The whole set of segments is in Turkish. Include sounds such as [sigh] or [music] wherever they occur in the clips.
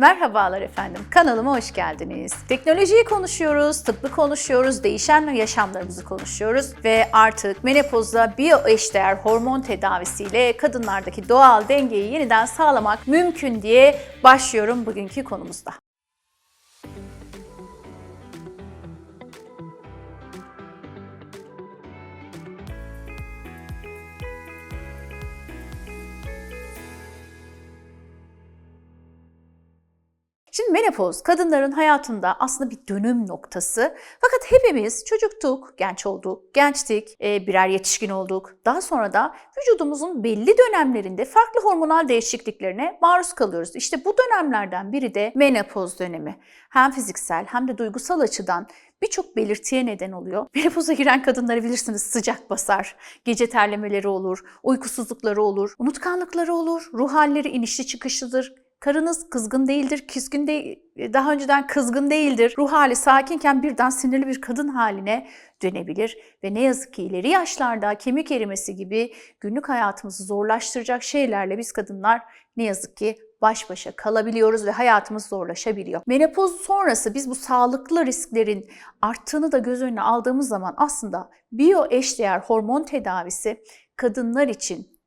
Merhabalar efendim, kanalıma hoş geldiniz. Teknolojiyi konuşuyoruz, tıbbı konuşuyoruz, değişen yaşamlarımızı konuşuyoruz ve artık menopozda biyoeşdeğer hormon tedavisiyle kadınlardaki doğal dengeyi yeniden sağlamak mümkün diye başlıyorum bugünkü konumuzda. Şimdi menopoz kadınların hayatında aslında bir dönüm noktası. Fakat hepimiz çocuktuk, genç olduk, gençtik, e, birer yetişkin olduk. Daha sonra da vücudumuzun belli dönemlerinde farklı hormonal değişikliklerine maruz kalıyoruz. İşte bu dönemlerden biri de menopoz dönemi. Hem fiziksel hem de duygusal açıdan birçok belirtiye neden oluyor. [laughs] Menopoza giren kadınları bilirsiniz sıcak basar, gece terlemeleri olur, uykusuzlukları olur, unutkanlıkları olur, ruh halleri inişli çıkışlıdır, Karınız kızgın değildir, küskün değil, daha önceden kızgın değildir. Ruh hali sakinken birden sinirli bir kadın haline dönebilir ve ne yazık ki ileri yaşlarda kemik erimesi gibi günlük hayatımızı zorlaştıracak şeylerle biz kadınlar ne yazık ki baş başa kalabiliyoruz ve hayatımız zorlaşabiliyor. Menopoz sonrası biz bu sağlıklı risklerin arttığını da göz önüne aldığımız zaman aslında biyo eşdeğer hormon tedavisi kadınlar için e,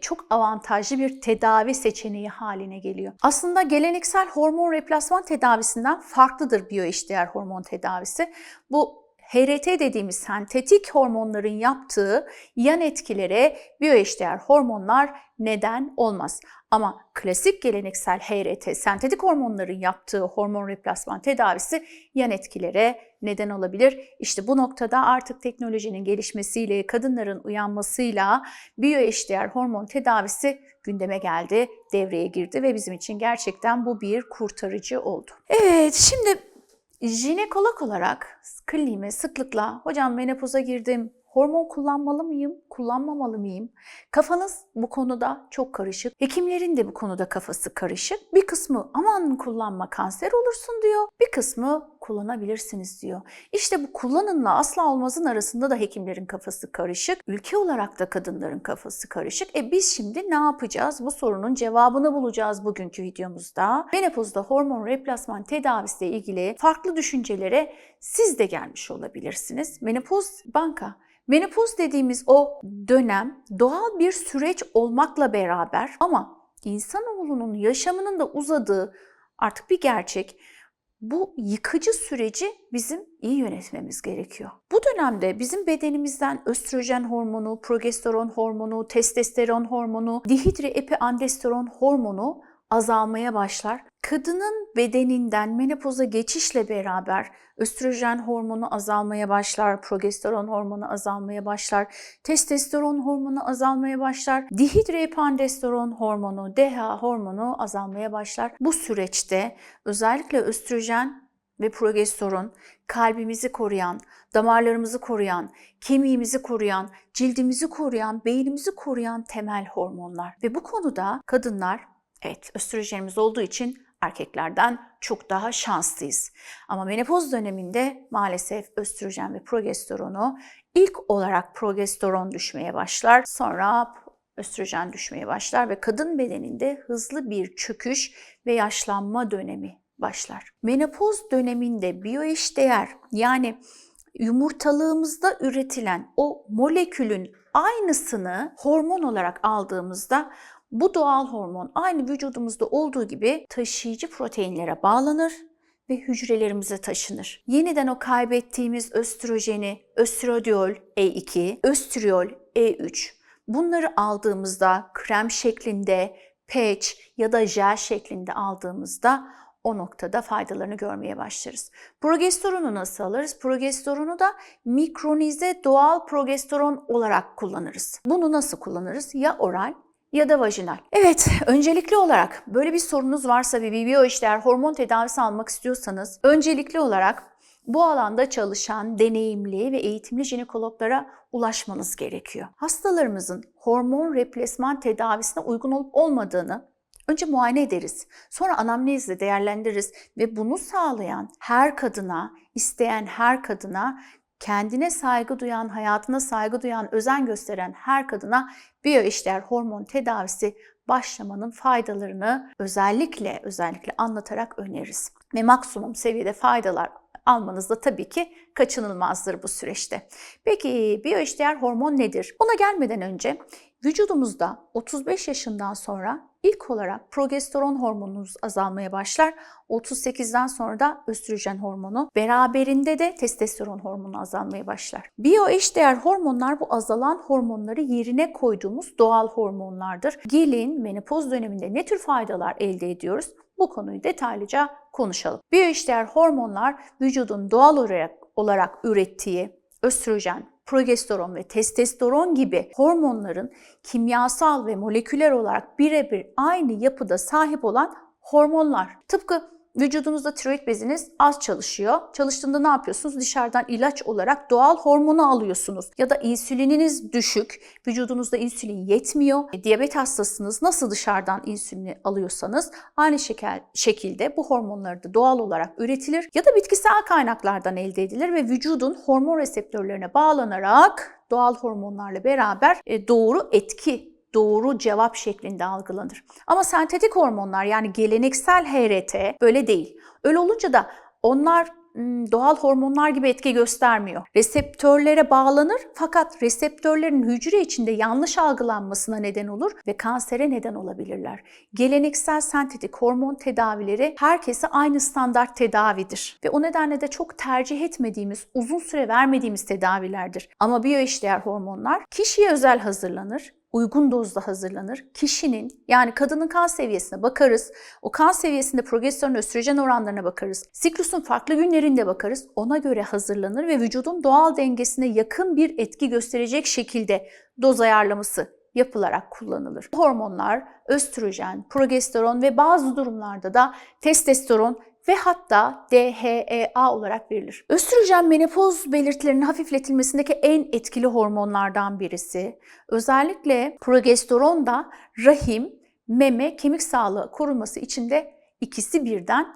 çok avantajlı bir tedavi seçeneği haline geliyor. Aslında geleneksel hormon replasman tedavisinden farklıdır biyoeşdeğer hormon tedavisi. Bu HRT dediğimiz sentetik hormonların yaptığı yan etkilere biyoeşdeğer hormonlar neden olmaz. Ama klasik geleneksel HRT, sentetik hormonların yaptığı hormon replasman tedavisi yan etkilere neden olabilir. İşte bu noktada artık teknolojinin gelişmesiyle, kadınların uyanmasıyla biyoeşdeğer hormon tedavisi gündeme geldi, devreye girdi ve bizim için gerçekten bu bir kurtarıcı oldu. Evet, şimdi jinekolog olarak kliniğime sıklıkla hocam menopoza girdim, hormon kullanmalı mıyım, kullanmamalı mıyım? Kafanız bu konuda çok karışık. Hekimlerin de bu konuda kafası karışık. Bir kısmı aman kullanma kanser olursun diyor. Bir kısmı kullanabilirsiniz diyor. İşte bu kullanınla asla olmazın arasında da hekimlerin kafası karışık. Ülke olarak da kadınların kafası karışık. E biz şimdi ne yapacağız? Bu sorunun cevabını bulacağız bugünkü videomuzda. Menopozda hormon replasman tedavisiyle ilgili farklı düşüncelere siz de gelmiş olabilirsiniz. Menopoz banka Menopoz dediğimiz o dönem doğal bir süreç olmakla beraber ama insanoğlunun yaşamının da uzadığı artık bir gerçek. Bu yıkıcı süreci bizim iyi yönetmemiz gerekiyor. Bu dönemde bizim bedenimizden östrojen hormonu, progesteron hormonu, testosteron hormonu, dihidri epiandrosteron hormonu azalmaya başlar. Kadının bedeninden menopoza geçişle beraber östrojen hormonu azalmaya başlar, progesteron hormonu azalmaya başlar, testosteron hormonu azalmaya başlar, dihidroepiandrosteron hormonu, DHA hormonu azalmaya başlar. Bu süreçte özellikle östrojen ve progesteron kalbimizi koruyan, damarlarımızı koruyan, kemiğimizi koruyan, cildimizi koruyan, beynimizi koruyan temel hormonlar. Ve bu konuda kadınlar Evet, östrojenimiz olduğu için erkeklerden çok daha şanslıyız. Ama menopoz döneminde maalesef östrojen ve progesteronu ilk olarak progesteron düşmeye başlar. Sonra östrojen düşmeye başlar ve kadın bedeninde hızlı bir çöküş ve yaşlanma dönemi başlar. Menopoz döneminde biyoeşdeğer yani yumurtalığımızda üretilen o molekülün aynısını hormon olarak aldığımızda bu doğal hormon aynı vücudumuzda olduğu gibi taşıyıcı proteinlere bağlanır ve hücrelerimize taşınır. Yeniden o kaybettiğimiz östrojeni, östradiol E2, östriol E3 bunları aldığımızda krem şeklinde, patch ya da jel şeklinde aldığımızda o noktada faydalarını görmeye başlarız. Progesteronu nasıl alırız? Progesteronu da mikronize doğal progesteron olarak kullanırız. Bunu nasıl kullanırız? Ya oral ya da vajinal. Evet, öncelikli olarak böyle bir sorunuz varsa ve bir biyoişler hormon tedavisi almak istiyorsanız öncelikli olarak bu alanda çalışan deneyimli ve eğitimli jinekologlara ulaşmanız gerekiyor. Hastalarımızın hormon replasman tedavisine uygun olup olmadığını önce muayene ederiz. Sonra anamnezle değerlendiririz ve bunu sağlayan her kadına, isteyen her kadına kendine saygı duyan, hayatına saygı duyan, özen gösteren her kadına biyoişler hormon tedavisi başlamanın faydalarını özellikle özellikle anlatarak öneririz. Ve maksimum seviyede faydalar almanız da tabii ki kaçınılmazdır bu süreçte. Peki biyoeşdeğer hormon nedir? Ona gelmeden önce vücudumuzda 35 yaşından sonra ilk olarak progesteron hormonumuz azalmaya başlar. 38'den sonra da östrojen hormonu, beraberinde de testosteron hormonu azalmaya başlar. Biyoeşdeğer hormonlar bu azalan hormonları yerine koyduğumuz doğal hormonlardır. Gelin menopoz döneminde ne tür faydalar elde ediyoruz? Bu konuyu detaylıca konuşalım. Biyoeşdeğer hormonlar vücudun doğal olarak, olarak ürettiği östrojen, progesteron ve testosteron gibi hormonların kimyasal ve moleküler olarak birebir aynı yapıda sahip olan hormonlar. Tıpkı vücudunuzda tiroid beziniz az çalışıyor. Çalıştığında ne yapıyorsunuz? Dışarıdan ilaç olarak doğal hormonu alıyorsunuz. Ya da insülininiz düşük, vücudunuzda insülin yetmiyor. E, diyabet hastasınız. Nasıl dışarıdan insülini alıyorsanız aynı şekilde bu hormonları da doğal olarak üretilir ya da bitkisel kaynaklardan elde edilir ve vücudun hormon reseptörlerine bağlanarak doğal hormonlarla beraber e, doğru etki doğru cevap şeklinde algılanır. Ama sentetik hormonlar yani geleneksel HRT böyle değil. Öyle olunca da onlar doğal hormonlar gibi etki göstermiyor. Reseptörlere bağlanır fakat reseptörlerin hücre içinde yanlış algılanmasına neden olur ve kansere neden olabilirler. Geleneksel sentetik hormon tedavileri herkese aynı standart tedavidir ve o nedenle de çok tercih etmediğimiz, uzun süre vermediğimiz tedavilerdir. Ama biyoeşdeğer hormonlar kişiye özel hazırlanır, uygun dozda hazırlanır. Kişinin yani kadının kan seviyesine bakarız. O kan seviyesinde progesteron östrojen oranlarına bakarız. Siklusun farklı günlerinde bakarız. Ona göre hazırlanır ve vücudun doğal dengesine yakın bir etki gösterecek şekilde doz ayarlaması yapılarak kullanılır. Hormonlar östrojen, progesteron ve bazı durumlarda da testosteron ve hatta DHEA olarak verilir. Östrojen menopoz belirtilerinin hafifletilmesindeki en etkili hormonlardan birisi. Özellikle progesteron da rahim, meme, kemik sağlığı korunması için de ikisi birden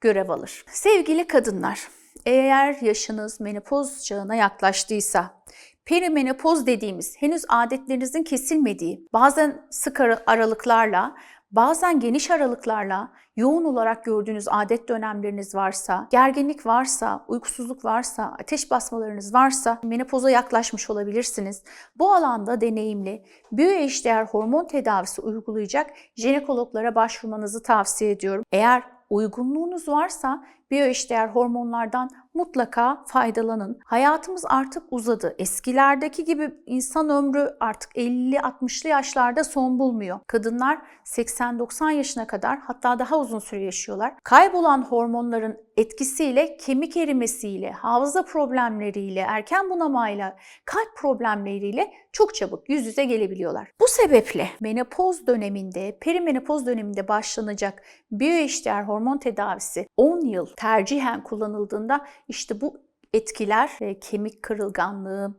görev alır. Sevgili kadınlar, eğer yaşınız menopoz çağına yaklaştıysa, perimenopoz dediğimiz henüz adetlerinizin kesilmediği, bazen sık aralıklarla, bazen geniş aralıklarla yoğun olarak gördüğünüz adet dönemleriniz varsa, gerginlik varsa, uykusuzluk varsa, ateş basmalarınız varsa menopoza yaklaşmış olabilirsiniz. Bu alanda deneyimli, biyoeşdeğer hormon tedavisi uygulayacak jinekologlara başvurmanızı tavsiye ediyorum. Eğer uygunluğunuz varsa biyoeşdeğer hormonlardan mutlaka faydalanın. Hayatımız artık uzadı. Eskilerdeki gibi insan ömrü artık 50-60'lı yaşlarda son bulmuyor. Kadınlar 80-90 yaşına kadar hatta daha uzun süre yaşıyorlar. Kaybolan hormonların etkisiyle kemik erimesiyle, hafıza problemleriyle, erken bunamayla, kalp problemleriyle çok çabuk yüz yüze gelebiliyorlar. Bu sebeple menopoz döneminde, perimenopoz döneminde başlanacak biyoeşdeğer hormon tedavisi 10 yıl tercihen kullanıldığında işte bu etkiler e, kemik kırılganlığı,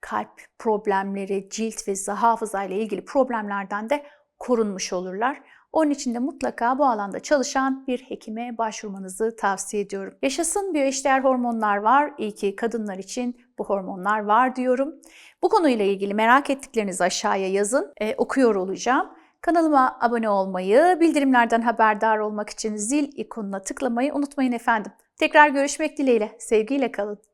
kalp problemleri, cilt ve hafıza ile ilgili problemlerden de korunmuş olurlar. Onun için de mutlaka bu alanda çalışan bir hekime başvurmanızı tavsiye ediyorum. Yaşasın biyoeşdeğer hormonlar var. İyi ki kadınlar için bu hormonlar var diyorum. Bu konuyla ilgili merak ettiklerinizi aşağıya yazın. Ee, okuyor olacağım. Kanalıma abone olmayı, bildirimlerden haberdar olmak için zil ikonuna tıklamayı unutmayın efendim. Tekrar görüşmek dileğiyle. Sevgiyle kalın.